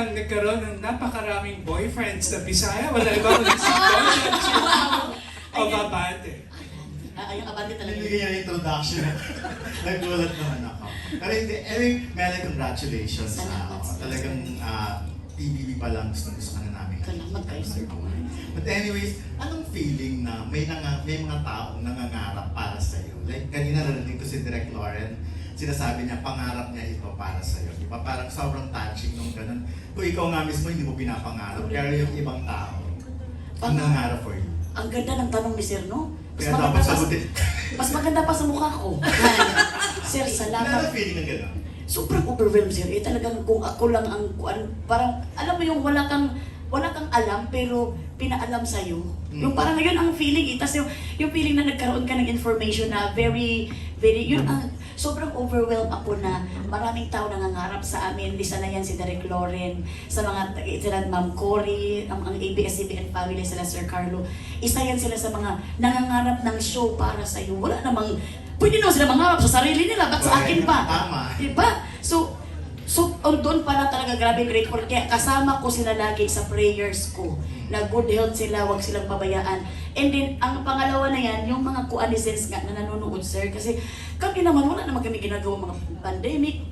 ang nagkaroon ng napakaraming boyfriends na Bisaya. Wala iba kundi si Don o Babante. Ah, yung abante talaga. Niya yung introduction. Nagulat naman ako. Pero hindi, anyway, Mel, congratulations. Salamat. Ah, talagang ah, PBB pa lang gusto gusto ka na namin. Salamat kayo, sir. But anyways, anong feeling na may nanga, may mga taong nangangarap para sa iyo? Like kanina narinig ko si Direk Lauren, sinasabi niya pangarap niya ito para sa iyo. Diba? Parang sobrang touching nung ganun. Kung ikaw nga mismo hindi mo pinapangarap, pero yung ibang tao, ang nangangarap for you. Ang ganda ng tanong ni Sir, no? Mas Kaya dapat pa, sagutin. mas maganda pa sa mukha ko. sir, salamat. feeling ng gano'n? Sobrang overwhelmed, sir. Eh, talagang kung ako lang ang, kuan, parang, alam mo yung wala kang, wala kang alam, pero pinaalam sa'yo. Mm. Yung parang yun ang feeling eh. Tapos yung, yung feeling na nagkaroon ka ng information na very, very, yun ang, sobrang overwhelmed ako na maraming tao nangangarap sa amin. Isa na yan si Derek Loren, sa mga, sila Ma'am Cory, ang, ang ABS-CBN family, sila Sir Carlo. Isa yan sila sa mga nangangarap ng show para sa'yo. Wala namang, pwede naman sila mangarap sa sarili nila, ba't sa akin pa? Tama. Diba? So, so oh, doon pala talaga grabe grateful. Kaya kasama ko sila lagi sa prayers ko. Na good health sila, wag silang pabayaan. And then, ang pangalawa na yan, yung mga kuanisens nga na nanonood, sir. Kasi kami naman, wala naman kami ginagawa mga pandemic.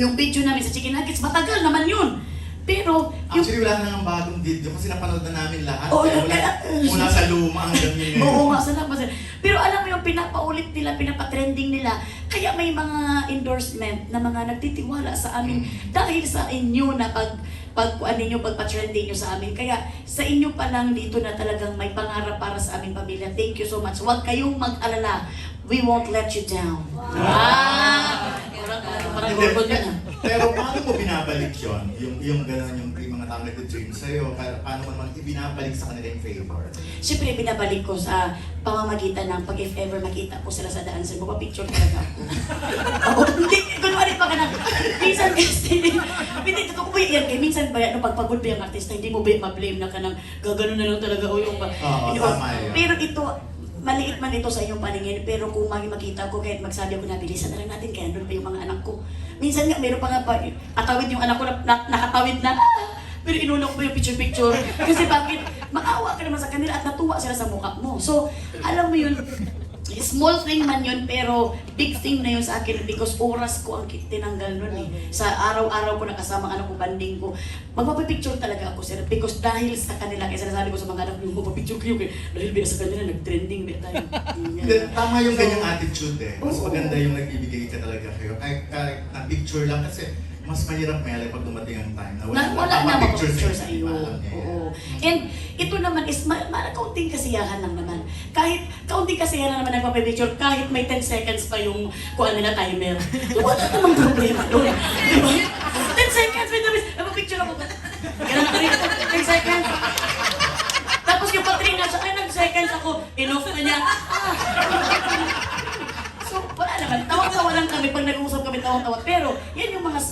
Yung video namin sa Chicken Nuggets, matagal naman yun. Pero, yung Actually, wala na nga bagong video kasi napanood na namin lahat. Oo, Kaya wala, kaya- mula sa luma hanggang yun. Oo nga, salamat sir. Pero alam mo yung pinapaulit nila, pinapatrending nila, kaya may mga endorsement na mga nagtitiwala sa amin dahil sa inyo na pag pag ano ninyo, pagpa-trending nyo sa amin. Kaya sa inyo pa lang dito na talagang may pangarap para sa aming pamilya. Thank you so much. Huwag kayong mag-alala. We won't let you down. Ah! Parang, parang, parang Hindi, gurgol yan ah. Pero paano mo binabalik yun? Yung, yung gano'n, yung, yung mga tao nag-dream sa'yo, pa- paano mo naman ibinabalik sa kanila yung favor? Siyempre, binabalik ko sa pamamagitan ng pag if ever makita ko sila sa daan, sir, picture talaga ako. Oo, hindi, kunwari pa ka na, minsan kasi, hindi, totoo ko yan, kaya minsan ba, ano, pagpagod ba yung artista, hindi mo ba ma-blame na ka ng gagano na lang talaga o yung, Oo, tama yun. Pero ito, maliit man ito sa iyong paningin, pero kung magi makita ko, kahit magsabi ako na, bilisan na lang natin, kaya doon pa yung mga anak ko. Minsan nga, meron pa nga pa, katawid yung anak ko, na, na, nakatawid na, "Ah!" pero inulong ko yung picture-picture. Kasi bakit? Maawa ka naman sa kanila at natuwa sila sa mukha mo. So, alam mo yun, small thing man yun, pero big thing na yun sa akin because oras ko ang tinanggal nun eh. Sa araw-araw ko nakasama ang anak ko, banding ko. Magpapapicture talaga ako, sir, because dahil sa kanila, kaya sinasabi ko sa mga anak ko, magpapicture kayo, kaya dahil bila sa kanila, nag-trending ba tayo. Tama yung So, ganyang attitude eh. Mas maganda yung nagbibigay ka talaga kayo. Kahit, kahit na picture lang kasi mas mahirap mele pag dumating ang time na na, wala na picture picture sa iyo. Oo. And ito naman is ma, ma kaunting kasiyahan lang naman. Kahit kaunting kasiyahan lang naman nagpapapicture, kahit may 10 seconds pa yung kuha nila timer. Wala namang problema doon. Di ba? 10 seconds, wait a minute. Nagpapicture ako. Ganun ako rin. 10 seconds. Tapos yung patrina siya, ay nag-seconds ako, inoff na niya. Ah. So, wala naman. Tawa-tawa lang kami pag nag-uusap kami tawa-tawa. Pero,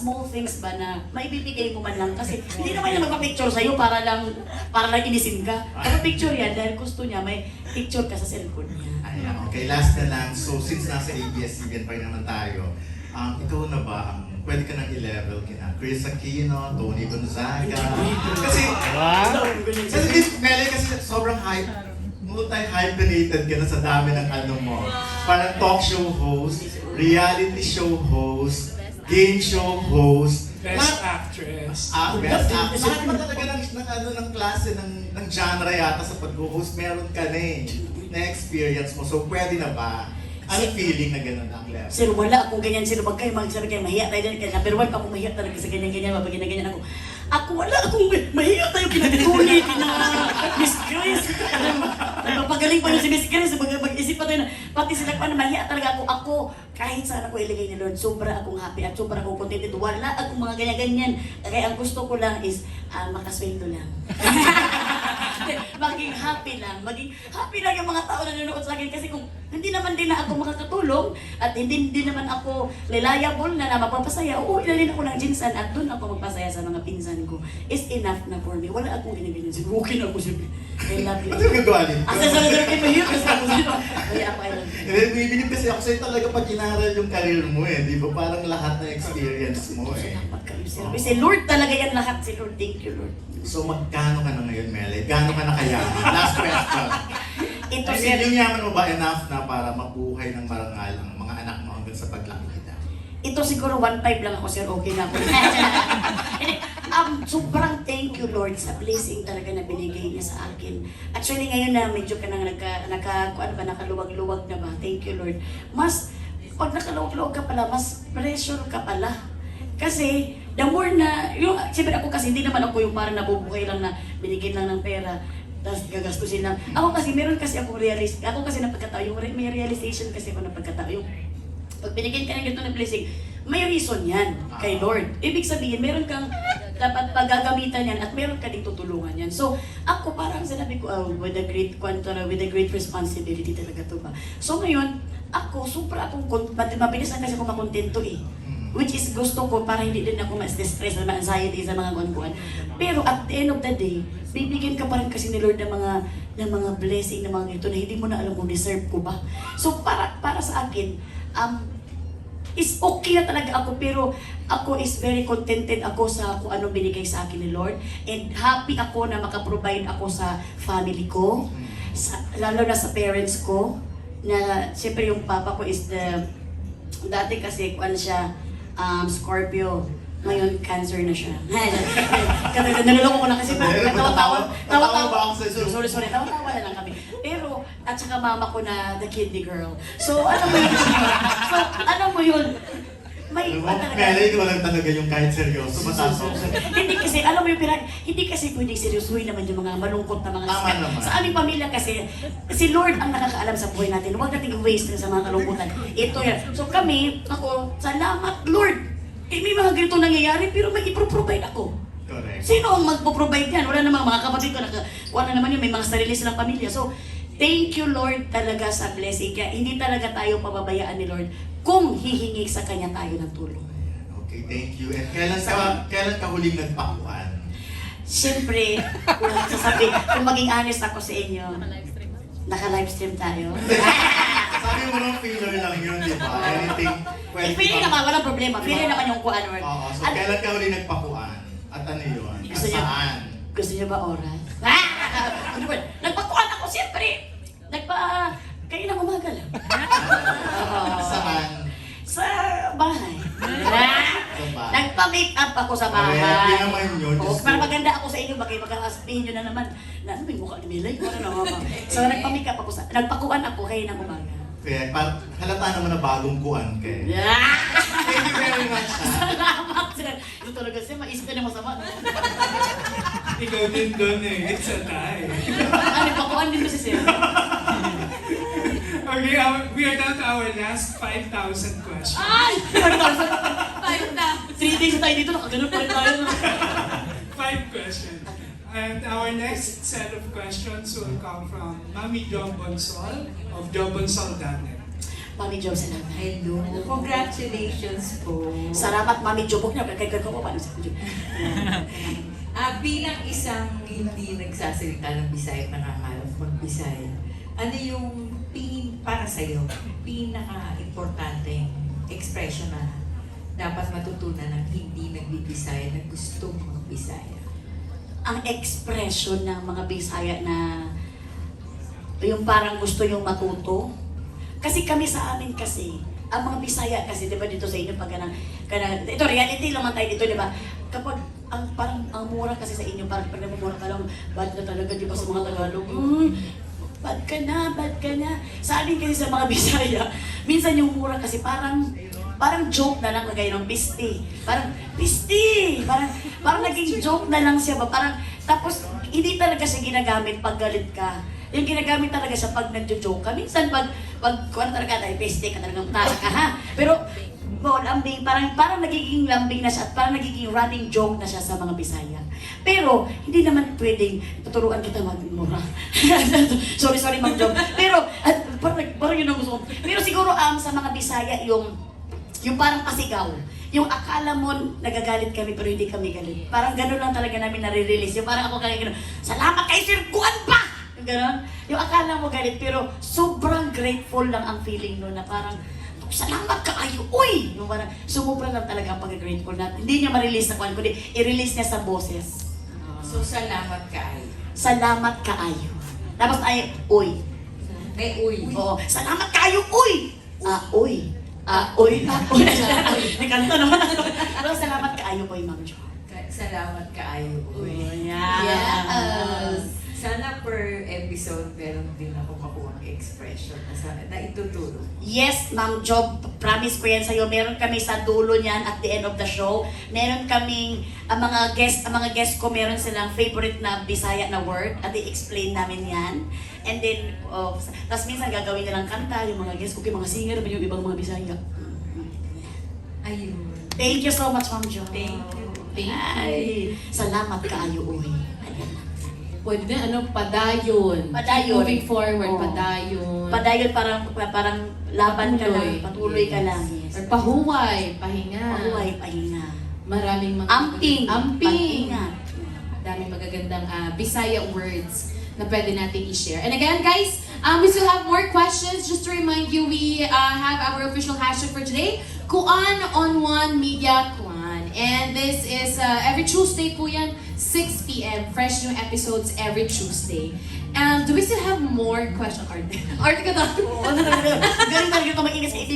small things ba na maibibigay mo man lang. Kasi hindi naman yan magpa-picture sa'yo para lang, para lang inisin ka. Magpa-picture yan dahil gusto niya may picture ka sa cellphone niya. Ayan, okay, last na lang. So, since nasa ABS-CBN pa rin naman tayo, um, ikaw na ba ang pwede ka nang i-level kina Chris Aquino, Tony Gonzaga? Kasi, kasi this Mele kasi sobrang hype, multi-hyphenated ka na sa dami ng ano mo. Parang talk show host, reality show host, game show host, Best lahat- actress. Ah, best actress. Lahat ba talaga ng, ng, ano, ng klase, ng, ng genre yata sa pag-host, meron ka na eh, na experience mo. So, pwede na ba? Ano feeling na gano'n ang level? Sir, wala akong ganyan. Sir, wag kayo magsabi kayo, mahiya tayo dyan. Kaya number one, ako mahiya talaga sa ganyan-ganyan. Pag ganyan-ganyan ako. Ako, wala akong mahiya tayo. Kinagtuli, kina Miss Grace. Nagpapagaling pa yun si Miss Grace. Mag- Mag-isip pa tayo na, pati sila pa na mahiya talaga ako. Ako, kahit saan ako ilagay ni Lord, sobra akong happy at sobra akong contented. Wala akong mga ganyan-ganyan. Kaya ang gusto ko lang is, ah, makasweldo lang. maging happy lang. Maging happy lang yung mga tao na nanonood sa akin kasi kung hindi naman din na ako makakatulong at hindi din naman ako reliable na na mapapasaya, uuwi na rin ako ng jinsan at doon ako magpasaya sa mga pinsan ko. Is enough na for me. Wala akong ginagawa. Siguro okay na ako siya. I love you. Ba't yung gagawain ko? Asa sa nagdaro kayo? Kasi ako sino? Kaya ako I love you. Eh, Bibigyan kasi ako sa'yo talaga pag inaral yung career mo eh. Di ba? Parang lahat ng experience mo eh. Salamat kayo, sir. Kasi Lord talaga yan lahat. Si Lord, thank you, Lord. So magkano ka na ngayon, Mele? Gaano ka na kayaman? Last question. Ito, I sir. yung yaman mo ba enough na para mabuhay ng marangal ang mga anak mo hanggang sa paglaki nila? Ito siguro 1.5 lang ako, sir. Okay na ako. Um, sobrang thank you, Lord, sa blessing talaga na binigay niya sa akin. Actually, ngayon na medyo ka nang nagka, naka, ano ba, nakaluwag-luwag na ba? Thank you, Lord. Mas, pag nakaluwag-luwag ka pala, mas pressure ka pala. Kasi, the more na, yung, siyempre ako kasi, hindi naman ako yung parang nabubuhay lang na binigyan lang ng pera tapos gagastusin lang. Ako kasi, meron kasi ako realist, ako kasi napagkatao, yung re- may realization kasi ako napagkatao, yung pag binigyan ka ng ganito ng blessing, may reason yan kay Lord. Ibig sabihin, meron kang dapat paggagamitan yan at meron ka ding tutulungan yan. So, ako parang sinabi ko, oh, with a great quantum, with a great responsibility talaga to ba. So ngayon, ako, super akong, mabilis lang kasi ako makontento eh. Which is gusto ko para hindi din ako mas distress na anxiety sa mga kuan Pero at the end of the day, bibigyan ka pa rin kasi ni Lord ng mga ng mga blessing ng mga ito na hindi mo na alam kung deserve ko ba. So para para sa akin, um, is okay na talaga ako pero ako is very contented ako sa kung ano binigay sa akin ni Lord and happy ako na makaprovide ako sa family ko sa, lalo na sa parents ko na siyempre yung papa ko is the dati kasi kung ano siya um, Scorpio ngayon cancer na siya. Kasi naluloko ko na kasi pa tawa-tawa, tawa-tawa. Sorry, sorry, tawa-tawa na lang kami. Pero, at saka mama ko na the kidney girl. So, ano mo yun? so, ano mo yun? May iba talaga. Mele, ikaw lang talaga yung kahit seryoso, matasaw hindi kasi, alam mo yung pinag, hindi kasi pwedeng seryosuhin naman yung mga malungkot na mga Tama naman. Sa aming pamilya kasi, si Lord ang nakakaalam sa buhay natin. Huwag nating waste sa mga kalungkutan. Ito yan. So kami, ako, salamat Lord. Eh, may mga ganito nangyayari, pero may ipro-provide ako. Correct. Sino ang magpo-provide yan? Wala namang mga kapatid ko, naka, na naman yun, may mga sarili silang pamilya. So, thank you Lord talaga sa blessing. Kaya hindi talaga tayo pababayaan ni Lord kung hihingi sa Kanya tayo ng tulong. Okay, thank you. And kailan ka, kailan ka huling nagpakuan? Siyempre, kung sasabi, kung maging honest ako sa inyo, naka-livestream tayo. Sabi mo nung filler lang yun, di ba? Anything Eh, feeling naman, walang problema. Feeling naman yung kuan word. Oo, so At kailan ka huling nagpakuan? At ano yun? Gusto niyo- saan? gusto niyo ba oras? Ah! Ano ba? Nagpakuan ako, siyempre. Nagpa... Kayo ng umaga lang. Oo. Saan? Sa bahay. Sa bahay. Nagpa-make up ako sa bahay. Correct, yun naman yun, Oo, Diyos para maganda ako sa inyo, bakit magkakasabihin nyo na naman, na ano may mukha ni Milay? Ano na ako. So nagpa-make up ako sa, nagpakuan ako kayo ng umaga. Kaya par- halata naman na bagong kuan kay. Yeah! Thank you very much. ha? Salamat sir. Ito talaga siya, maisip ka na masama. no? Ikaw din doon eh. It's a tie. Ah, nagpakuan din ko si sir. Okay, our, we are down to our last 5,000 questions. Ay! Na. Three days na tayo dito, nakaganon pa rin tayo. Five questions. And our next set of questions will come from Mami John Bonsol of jobbonsol.net. Mami Jo, salamat. Hello. Congratulations po. Salamat, Mami Jo. Huwag na, kay kay ko paano sa Jo. Ah, bilang isang hindi nagsasalita ng Bisaya, nangangarap mag-Bisaya, ano yung pin para sa'yo, pinaka-importanteng expression na dapat matutunan ng hindi nagbibisaya na gustong mag-Bisaya? Ang expression ng mga Bisaya na yung parang gusto yung matuto. Kasi kami sa amin kasi, ang mga Bisaya kasi, di ba dito sa inyo, pag kanang, kanang, ito reality lang man tayo dito, di ba? Kapag ang parang ang mura kasi sa inyo, parang pag namumura ka lang, bad na talaga, di ba sa mga Tagalog? Uy, bad ka na, bad ka na. Sa amin kasi sa mga Bisaya, minsan yung mura kasi parang, parang joke na lang kagaya ng pisti. Parang, pisti! Parang, parang naging joke na lang siya ba? Parang, tapos, hindi talaga siya ginagamit pag galit ka. Yung ginagamit talaga siya pag nagjo-joke ka. Minsan pag, pag kuwan talaga tayo, peste ka talagang tasa ka ha. Pero, bo, lambing, parang, parang nagiging lambing na siya at parang nagiging running joke na siya sa mga Bisaya. Pero, hindi naman pwedeng tuturuan kita magmura. sorry, sorry, Ma'am. Pero, at, parang, parang yun ang gusto. Pero siguro, um, sa mga Bisaya, yung, yung parang pasigaw. Yung akala mo nagagalit kami pero hindi kami galit. Parang ganun lang talaga namin nare-release. Yung parang ako kaya gano'n, salamat kay Sir Kuan pa! Yung gano'n. Yung akala mo galit pero sobrang grateful lang ang feeling no na parang salamat ka ayo, uy! Yung parang sumubra lang talaga ang pag-grateful na hindi niya ma-release sa kuan, kundi i-release niya sa boses. So, salamat ka ay. Salamat ka ayo. Tapos ay, uy. May uy. Oo, salamat kayo, uy! Ah, uy. Ah. Ah, uy. Nakanta naman ako. Pero salamat kaayo, uy, Ma'am Jo. Salamat ka ay. Uy. Yeah. Yes. Sana per episode, meron din ako makuha expression na, sa, na ituturo. Yes, Ma'am Job, promise ko yan sa'yo. Meron kami sa dulo niyan at the end of the show. Meron kaming, ang mga guest, ang mga guest ko, meron silang favorite na Bisaya na word at i-explain namin yan. And then, uh, tapos minsan gagawin nilang kanta, yung mga guest ko, yung mga singer, yung ibang mga Bisaya. Ayun. Thank you so much, Ma'am Job. Thank you. Thank you. Ay, salamat kaayo, uy. Pwede na, ano, padayon. Padayon. Moving forward, Oo. padayon. Padayon parang parang laban ka lang, Patuloy. patuloy ka lang. Yes. Or pahuway, pahinga. Pahuway, pahinga. Maraming mga... Amping. Amping. Pahinga. Daming magagandang ah, Bisaya words na pwede natin i-share. And again, guys, um, we still have more questions. Just to remind you, we uh, have our official hashtag for today, Kuan on One Media Kuan. And this is uh, every Tuesday po yan, 6 p.m. Fresh new episodes every Tuesday. And do we still have more questions? Arte, Arte ka daw. Oo, ano talaga. Galing talaga ito mag-ingat sa